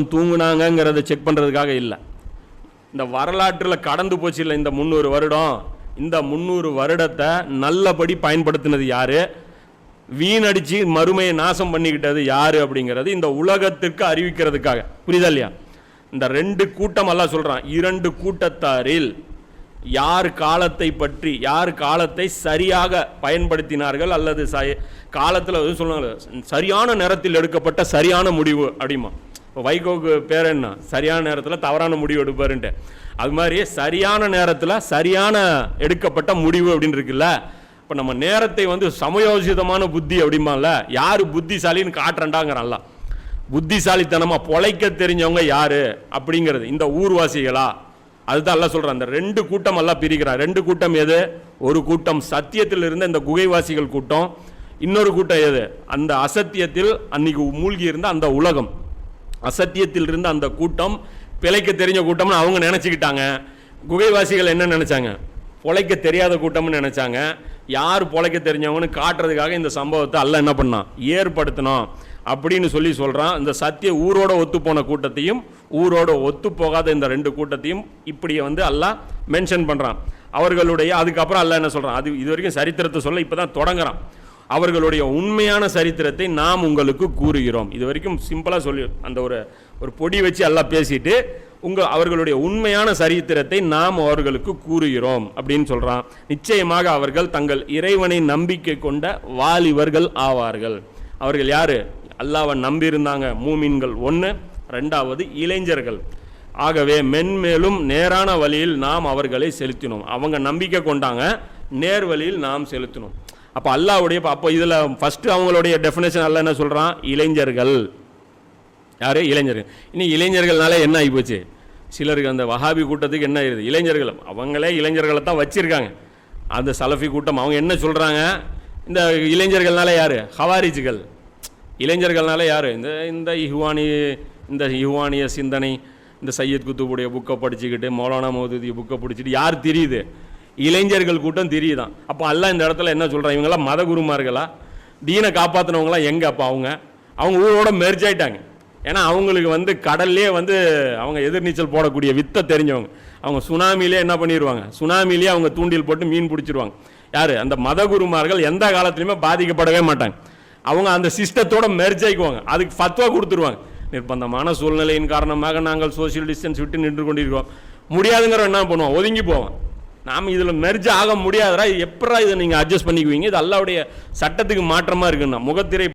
தூங்குனாங்கிறத check பண்ணுறதுக்காக இல்லை. இந்த வரலாற்றில் கடந்து போச்சு இல்லை இந்த முந்நூறு வருடம். இந்த முந்நூறு வருடத்தை நல்லபடி பயன்படுத்தினது யார்? வீணடிச்சு மறுமையை நாசம் பண்ணிக்கிட்டது யார் அப்படிங்கிறது இந்த உலகத்திற்கு அறிவிக்கிறதுக்காக. புரியுதா இல்லையா? இந்த ரெண்டு கூட்டம் எல்லாம் சொல்கிறான் இரண்டு கூட்டத்தாரில் யார் காலத்தை பற்றி யார் காலத்தை சரியாக பயன்படுத்தினார்கள் அல்லது ச- காலத்தில் சொல்லுவாங்க சரியான நேரத்தில் எடுக்கப்பட்ட சரியான முடிவு அப்படிமா. இப்போ வைகோக்கு பேர் என்ன? சரியான நேரத்தில் தவறான முடிவு எடுப்பாருன்ட்டு. அது மாதிரி சரியான நேரத்தில் சரியான எடுக்கப்பட்ட முடிவு அப்படின்னு இருக்குல்ல? இப்போ நம்ம நேரத்தை வந்து சமயோசிதமான புத்தி அப்படிம்பால யார் புத்திசாலின்னு காட்டுறண்டாங்கிறான்ல புத்திசாலித்தனமாக பொழைக்க தெரிஞ்சவங்க யார்? அப்படிங்கிறது. இந்த ஊர்வாசிகளா? அதுதான் எல்லாம் சொல்கிறேன் அந்த ரெண்டு கூட்டம் எல்லாம் பிரிக்கிறான் ரெண்டு கூட்டம் எது? ஒரு கூட்டம் சத்தியத்தில் இருந்த இந்த குகைவாசிகள் கூட்டம். இன்னொரு கூட்டம் எது? அந்த அசத்தியத்தில் அன்னைக்கு மூழ்கி இருந்த அந்த உலகம். அசத்தியத்தில் இருந்த அந்த கூட்டம் பிழைக்க தெரிஞ்ச கூட்டம்னு அவங்க நினச்சிக்கிட்டாங்க. குகைவாசிகள் என்ன நினச்சாங்க? பொழைக்க தெரியாத கூட்டம்னு நினச்சாங்க. யார் பொழைக்க தெரிஞ்சவங்கன்னு காட்டுறதுக்காக இந்த சம்பவத்தை அல்ல என்ன பண்ணான் ஏற்படுத்தணும் அப்படின்னு சொல்லி சொல்கிறான் இந்த சத்திய ஊரோட ஒத்து போன கூட்டத்தையும் ஊரோட ஒத்து போகாத இந்த ரெண்டு கூட்டத்தையும் இப்படியே வந்து அல்லா மென்ஷன் பண்ணுறான் அவர்களுடைய அதுக்கப்புறம் அல்ல என்ன சொல்கிறான் அது இது வரைக்கும் சரித்திரத்தை சொல்ல இப்போ தான் தொடங்குறான். அவர்களுடைய உண்மையான சரித்திரத்தை நாம் உங்களுக்கு கூறுகிறோம். இது வரைக்கும் சிம்பிளாக சொல்லி அந்த ஒரு ஒரு பொடி வச்சு எல்லாம் பேசிட்டு உங்க அவர்களுடைய உண்மையான சரித்திரத்தை நாம் அவர்களுக்கு கூறுகிறோம் அப்படின்னு சொல்கிறான் நிச்சயமாக அவர்கள் தங்கள் இறைவனை நம்பிக்கை கொண்ட வாலிபர்கள் ஆவார்கள். அவர்கள் யார்? அல்லாவை நம்பியிருந்தாங்க மூமின்கள் ஒன்று ரெண்டாவது இளைஞர்கள். ஆகவே மென்மேலும் நேரான வழியில் நாம் அவர்களை செலுத்தினோம். அவங்க நம்பிக்கை கொண்டாங்க நேர் வழியில் நாம் செலுத்தினோம். அப்போ அல்லாவுடைய அப்போ இதில் ஃபஸ்ட்டு அவங்களுடைய டெஃபினேஷன் அல்ல என்ன சொல்கிறான் இளைஞர்கள். யாரு? இளைஞர்கள். இனி இளைஞர்கள்னாலே என்ன ஆகிப்போச்சு சிலருக்கு அந்த வஹாபி கூட்டத்துக்கு என்ன ஆயிருது? இளைஞர்கள். அவங்களே இளைஞர்களை தான் வச்சுருக்காங்க. அந்த சலஃபி கூட்டம் அவங்க என்ன சொல்கிறாங்க இந்த இளைஞர்கள்னால யார்? ஹவாரிஜுகள். இளைஞர்கள்னால யார்? இந்த இந்த இஹ்வானி இந்த இஹ்வானிய சிந்தனை இந்த சையத் குத்துபுடைய புக்கை படிச்சுக்கிட்டு மௌலானா மோதுதி புக்கை பிடிச்சிட்டு யார் தெரியுது? இளைஞர்கள் கூட்டம் தெரியுதான். அப்போ அல்லாஹ் இந்த இடத்துல என்ன சொல்கிறாங்க இவங்கெல்லாம் மத குருமார்களா தீனை காப்பாற்றினவங்களாம் எங்கே அப்போ அவங்க? அவங்க ஊரோட மெர்ஜ் ஆயிட்டாங்க. ஏன்னா அவங்களுக்கு வந்து கடல்லே வந்து அவங்க எதிர்நீச்சல் போடக்கூடிய வித்தை தெரிஞ்சவங்க. அவங்க சுனாமிலே என்ன பண்ணிடுவாங்க சுனாமிலே அவங்க தூண்டில் போட்டு மீன் பிடிச்சிருவாங்க. யார்? அந்த மத குருமார்கள் எந்த காலத்துலையுமே பாதிக்கப்படவே மாட்டாங்க. அவங்க அந்த சிஸ்டத்தோட மெர்ஜ் அதுக்கு ஃபத்வா கொடுத்துருவாங்க. நிர்பந்தமான சூழ்நிலையின் காரணமாக நாங்கள் சோஷியல் டிஸ்டன்ஸ் விட்டு நின்று கொண்டிருக்கிறோம். முடியாதுங்கிற என்ன பண்ணுவோம் ஒதுங்கி போவோம் நாம் இதில் மெர்ஜ் ஆக முடியாதரா எப்படா இதை நீங்கள் அட்ஜஸ்ட் பண்ணிக்குவீங்க? இது அல்லாவுடைய சட்டத்துக்கு மாற்றமாக இருக்குன்னா முகத்திரை